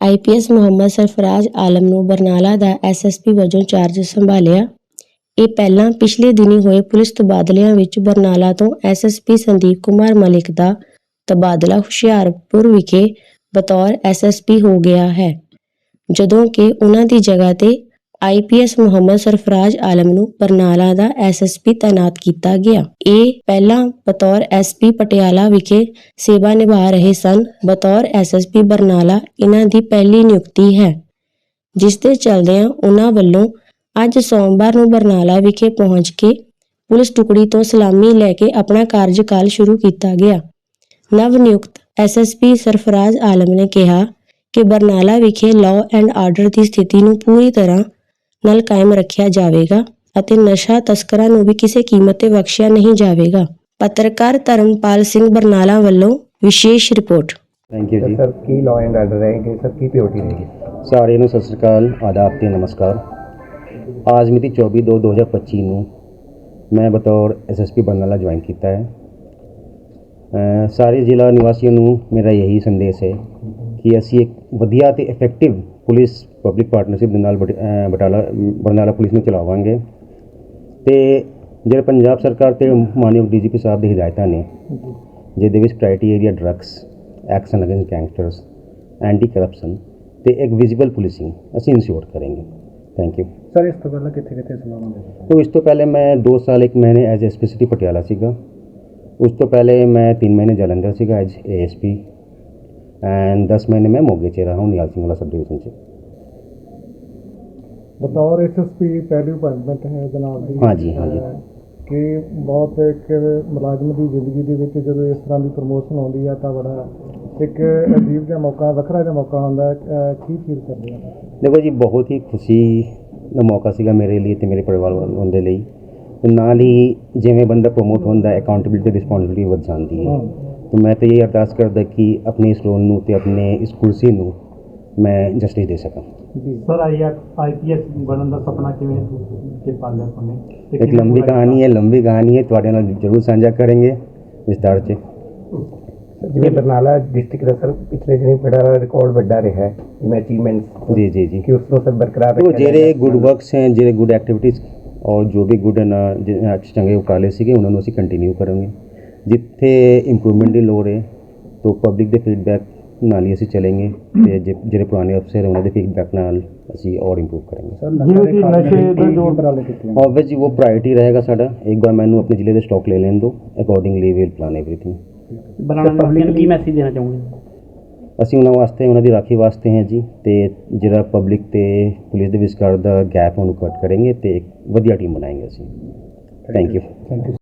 IPS Muhammad Sarfaraz Alam ਨੂੰ ਬਰਨਾਲਾ ਦਾ SSP ਵਜੋਂ ਚਾਰਜ ਸੰਭਾਲਿਆ। ਇਹ ਪਹਿਲਾਂ ਪਿਛਲੇ ਦਿਨੀ ਹੋਏ ਪੁਲਿਸ ਤਬਾਦਲਿਆਂ ਵਿੱਚ ਬਰਨਾਲਾ ਤੋਂ ਐਸਐਸਪੀ ਸੰਦੀਪ ਕੁਮਾਰ ਮਲਿਕ ਦਾ ਤਬਾਦਲਾ ਹੁਸ਼ਿਆਰਪੁਰ ਵਿਖੇ ਬਤੌਰ ਐਸਐਸਪੀ ਹੋ ਗਿਆ ਹੈ। ਜਦੋਂ ਕਿ ਉਹਨਾਂ ਦੀ ਜਗ੍ਹਾ ਤੇ ਆਈਪੀਐਸ ਮੁਹੰਮਦ ਸਰਫਰਾਜ਼ ਆਲਮ ਨੂੰ ਬਰਨਾਲਾ ਦਾ ਐਸਐਸਪੀ ਤਾਇਨਾਤ ਕੀਤਾ ਗਿਆ। ਇਹ ਪਹਿਲਾਂ ਬਤੌਰ ਐਸਪੀ ਪਟਿਆਲਾ ਵਿਖੇ ਸੇਵਾ ਨਿਭਾ ਰਹੇ ਸਨ। ਬਤੌਰ ਐਸਐਸਪੀ ਬਰਨਾਲਾ ਇਹਨਾਂ ਦੀ ਪਹਿਲੀ ਨਿਯੁਕਤੀ ਹੈ। ਜਿਸ ਦੇ ਚਲਦਿਆਂ ਉਹਨਾਂ ਵੱਲੋਂ ਅੱਜ ਸੋਮਵਾਰ ਨੂੰ ਬਰਨਾਲਾ ਵਿਖੇ ਪਹੁੰਚ ਕੇ ਪੁਲਿਸ ਟੁਕੜੀ ਤੋਂ ਸਲਾਮੀ ਲੈ ਕੇ ਆਪਣਾ ਕਾਰਜਕਾਲ ਸ਼ੁਰੂ ਕੀਤਾ ਗਿਆ। ਨਵ ਨਿਯੁਕਤ ਐਸਐਸਪੀ ਸਰਫਰਾਜ਼ ਆਲਮ ਨੇ ਕਿਹਾ ਕਿ ਬਰਨਾਲਾ ਵਿਖੇ ਲਾਅ ਐਂਡ ਆਰਡਰ ਦੀ ਸਥਿਤੀ ਨੂੰ ਪੂਰੀ ਤਰ੍ਹਾਂ ਨਾਲ ਕਾਇਮ ਰੱਖਿਆ ਜਾਵੇਗਾ ਅਤੇ ਨਸ਼ਾ ਤਸਕਰਾਂ ਨੂੰ ਵੀ ਕਿਸੇ ਕੀਮਤ ਤੇ ਬਖਸ਼ਿਆ ਨਹੀਂ ਜਾਵੇਗਾ। ਪੱਤਰਕਾਰ ਧਰਮਪਾਲ ਸਿੰਘ ਬਰਨਾਲਾ ਵੱਲੋਂ ਵਿਸ਼ੇਸ਼ report. Thank you ji. Sir Ki law and order ਰਹੇਗੇ? ਸਰ ਕੀ ਪਿਓਰਟੀ ਰਹੇਗੀ? ਸਾਰਿਆਂ ਨੂੰ ਸਤਿ ਸ੍ਰੀ ਅਕਾਲ ਆਦਾਬ ਤੇ ਨਮਸਕਾਰ। ਅੱਜ ਮਿਤੀ 24 2 2025 ਨੂੰ ਮੈਂ ਬਤੌਰ ਐਸਐਸਪੀ ਬਰਨਾਲਾ ਜੁਆਇਨ ਕੀਤਾ ਹੈ। ਸਾਰੇ ਜ਼ਿਲ੍ਹਾ ਨਿਵਾਸੀਆਂ ਨੂੰ ਮੇਰਾ ਇਹੀ ਸੰਦੇਸ਼ ਹੈ ਕਿ ਅਸੀਂ ਇੱਕ ਵਧੀਆ ਤੇ ਇਫੈਕਟਿਵ ਪੁਲਿਸ ਪਬਲਿਕ ਪਾਰਟਨਰਸ਼ਿਪ ਦੇ ਨਾਲ ਬਟਾਲਾ ਬਰਨਾਲਾ ਪੁਲਿਸ ਨੂੰ ਚਲਾਵਾਂਗੇ। ਤੇ ਜਿਹੜੇ ਪੰਜਾਬ ਸਰਕਾਰ ਤੇ ਮਾਨਯੋਗ ਡੀਜੀਪੀ ਸਾਹਿਬ ਦੀ ਹਿਦਾਇਤਾਂ ਨੇ ਜਿਹਦੇ ਵਿੱਚ priority area drugs action against gangsters anti corruption ਤੇ ਇੱਕ ਵਿਜ਼ੀਬਲ ਪੁਲਿਸਿੰਗ ਅਸੀਂ ਇਨਸ਼ੋਰ ਕਰਾਂਗੇ। ਥੈਂਕ ਯੂ ਸਰ ਇਸ ਤੋਂ ਪਹਿਲਾਂ ਕਿੱਥੇ ਕਿੱਥੇ ਸਮਾਵਾਂਗੇ ਤੋਂ ਇਸ ਤੋਂ ਪਹਿਲੇ ਮੈਂ 2 ਸਾਲ ਇੱਕ ਮਹੀਨੇ ਐਜ਼ ਐਸਪੀਸੀਟੀ ਪਟਿਆਲਾ ਸੀਗਾ। सिटी पटियाला सीगा उस तो पहले मैं तीन महीने जलंधर सीगा as A S P and दस महीने मैं मोगे च रहा हूँ नियाल सिंह वाला सब डिवीजन से ਬਤੌਰ ਐਸਐਸਪੀ ਪਹਿਲੀ ਅਪਾਇੰਟਮੈਂਟ ਹੈ ਜਨਾਬ ਦੀ हाँ जी हाँ जी ਅਹ, ਕਿ ਬਹੁਤ ਇੱਕ ਮੁਲਾਜ਼ਮ ਦੀ ਜ਼ਿੰਦਗੀ ਦੇ ਵਿੱਚ ਜਦੋਂ ਇਸ ਤਰ੍ਹਾਂ ਦੀ ਪ੍ਰਮੋਸ਼ਨ ਆਉਂਦੀ ਹੈ ਤਾਂ ਬੜਾ ਇੱਕ ਅਜੀਬ ਜਿਹਾ ਮੌਕਾ ਵੱਖਰਾ ਜਿਹਾ ਮੌਕਾ ਹੁੰਦਾ ਹੈ ਅਹ, ਕੀ ਫੀਲ ਕਰਦੇ ਹੋ ਦੇਖੋ ਜੀ ਬਹੁਤ ਹੀ ਖੁਸ਼ੀ ਦਾ ਮੌਕਾ ਸੀਗਾ ਮੇਰੇ ਲਈ ਤੇ ਮੇਰੇ ਪਰਿਵਾਰ ਵਾਲਿਆਂ ਦੇ ਲਈ ਤੇ ਨਾਲ ਹੀ ਜਿਵੇਂ ਬੰਦਾ ਪ੍ਰਮੋਟ ਹੁੰਦਾ ਅਕਾਊਂਟੇਬਿਲਿਟੀ ਰਿਸਪੌਂਸਿਬਿਲਿਟੀ ਵੱਧ ਜਾਂਦੀ ਹੈ। ਤੇ ਮੈਂ ਤਾਂ ਇਹ ਅਰਦਾਸ ਕਰਦਾ ਕਿ ਆਪਣੇ ਇਸ ਰੋਲ ਨੂੰ ਤੇ ਆਪਣੇ ਇਸ ਕੁਰਸੀ ਨੂੰ ਮੈਂ ਜਸਟਿਸ ਦੇ ਸਕਾਂ। ਜੀ। ਸਰ ਆਈ ਆਈਪੀਐਸ ਬਣਨ ਦਾ ਸੁਪਨਾ ਕਿਵੇਂ ਕਿ ਪਾਲਿਆ ਤੁਹਾਨੂੰ? ਇੱਕ ਲੰਬੀ ਕਹਾਣੀ ਹੈ ਲੰਬੀ ਕਹਾਣੀ ਹੈ ਤੁਹਾਡੇ ਨਾਲ ਜ਼ਰੂਰ ਸਾਂਝਾ ਕਰਾਂਗੇ ਵਿਸਤਾਰ 'ਚ। ਜਿਵੇਂ ਬਰਨਾਲਾ ਡਿਸਟ੍ਰਿਕਟ ਦਾ ਸਰ ਪਿਛਲੇ ਦਿਨੀ ਬੜਾ ਰਿਕਾਰਡ ਵੱਡਾ ਰਿਹਾ ਹੈ ਜਿਵੇਂ ਅਚੀਵਮੈਂਟਸ ਜੀ ਜੀ ਜੀ। ਕਿ ਉਸ ਨੂੰ ਸਰ ਬਰਕਰਾਰ ਰੱਖਿਆ ਜਿਹੜੇ। ਗੁੱਡ ਵਰਕਸ ਹੈ ਜਿਹੜੇ ਗੁੱਡ ਐਕਟੀਵਿਟੀਜ਼ ਔਰ ਜੋ ਵੀ ਗੁੱਡ ਨਾ ਅੱਛੇ ਚੰਗੇ ਉਪਰਾਲੇ ਸੀਗੇ ਉਹਨਾਂ ਨੂੰ ਅਸੀਂ ਕੰਟੀਨਿਊ ਕਰਾਂਗੇ। ਜਿੱਥੇ ਇੰਪਰੂਵਮੈਂਟ ਦੀ ਲੋੜ ਹੈ ਤੋਂ ਪਬਲਿਕ ਦੇ ਫੀਡਬੈਕ ਨਾਲ ਹੀ ਅਸੀਂ ਚੱਲਾਂਗੇ ਤੇ ਜੇ- ਜਿਹੜੇ ਪੁਰਾਣੇ ਅਫਸਰ ਉਹਨਾਂ ਦੇ ਫੀਡਬੈਕ ਨਾਲ ਅਸੀਂ ਔਰ ਇੰਪਰੂਵ ਕਰਾਂਗੇ। ਸਰ ਜਿਵੇਂ ਕਿ ਨਸ਼ੇ ਦਾ ਕੀ ਜੋ- ਉਪਰਾਲੇ ਕੀਤੇ ਹਨ? ਆਬਵੀਅਸਲੀ ਉਹ ਪ੍ਰਾਇੋਰਟੀ ਰਹੇਗਾ ਸਾਡਾ। ਇੱਕ ਵਾਰ ਮੈਨੂੰ ਆਪਣੇ ਜ਼ਿਲ੍ਹੇ ਦੇ ਸਟਾਕ ਲੈ ਲੈਣ ਦਿਓ। ਅਕੋਰਡਿੰਗਲੀ ਵੀਲ ਪਲਾਨ ਐਵਰੀਥਿੰਗ ਬਣਾਉਣ ਵਾਲਿਆਂ ਨੂੰ ਕੀ ਮੈਸੇਜ ਦੇਣਾ ਚਾਹੋਗੇ? ਅਸੀਂ ਉਹਨਾਂ ਵਾਸਤੇ ਉਹਨਾਂ ਦੀ ਰਾਖੀ ਵਾਸਤੇ ਹਾਂ ਜੀ ਤੇ ਜਿਹੜਾ ਪਬਲਿਕ ਤੇ ਪੁਲਿਸ ਦੇ ਵਿਚਕਾਰ ਦਾ ਗੈਪ ਉਹਨੂੰ ਕੱਟ ਕਰਾਂਗੇ ਤੇ ਇੱਕ ਵਧੀਆ ਟੀਮ ਬਣਾਏਂਗੇ ਅਸੀਂ। Thank you thank you